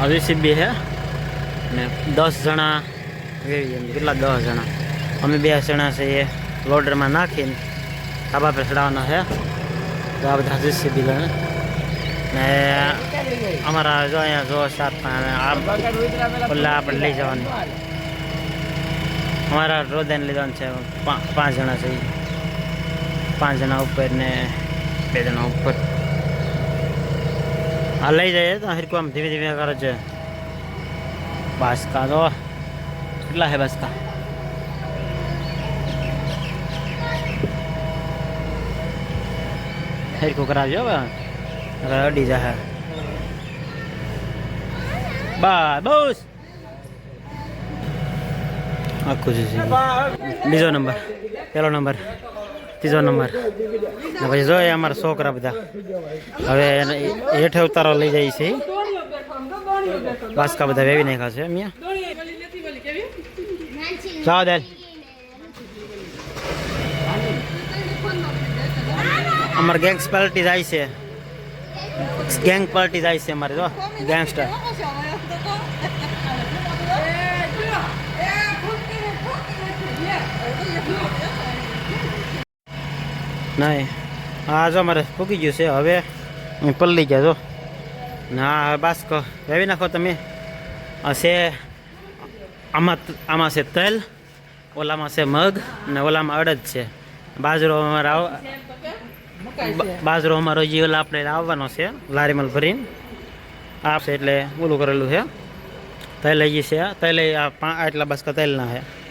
આવી બે છે. ને દસ જણા. કેટલા દસ જણા? અમે બે જણા છે એ લોડરમાં નાખીને ધાબા પર ચડાવવાના છે. તો આ બધા જીસીબી લઈને ને અમારા જો અહીંયા જો સાત ઓલા આપણે લઈ જવાની. અમારા રોદાને લીધાને છે. પાંચ જણા છે. પાંચ જણા ઉપર ને બે જણા ઉપર. આ લઈ જઈએ તો હરકું આમ ધીમે ધીમે કરે છે. બાસકા તો કેટલા હે બાસકા? હરકું કરાવજો હવે. અડી જાય બા, બસ. આખું જ બીજો નંબર પહેલો નંબર. ત્રીજો નંબર. પછી જોઈએ અમારા છોકરા બધા. હવે હેઠે ઉતારો લઈ જાય છે. બાસકા બધા વેવી નાખ્યા છે અહીંયા જાઓ દેલ. અમારે ગેંગ્સ પાર્ટી જાય છે. ગેંગ પાર્ટી જાય છે અમારે, જો. ગેંગસ્ટર. નહીં. હા જો મારે ફૂકી ગયું છે. હવે હું પલ્લી ગયા જો ના બસ બાસ્કો વેવી નાખો તમે. છે આમાં આમાં છે તેલ ઓલામાં છે મગ અને ઓલામાં અડદ છે. બાજરો અમારા બાજરો અમારો જે ઓલા આપણે આવવાનો છે લારીમલ ભરીને. આપશે એટલે ઓલું કરેલું છે. તૈલ લઈ છે. તૈલ આ પા- આટલા તૈલ ના છે.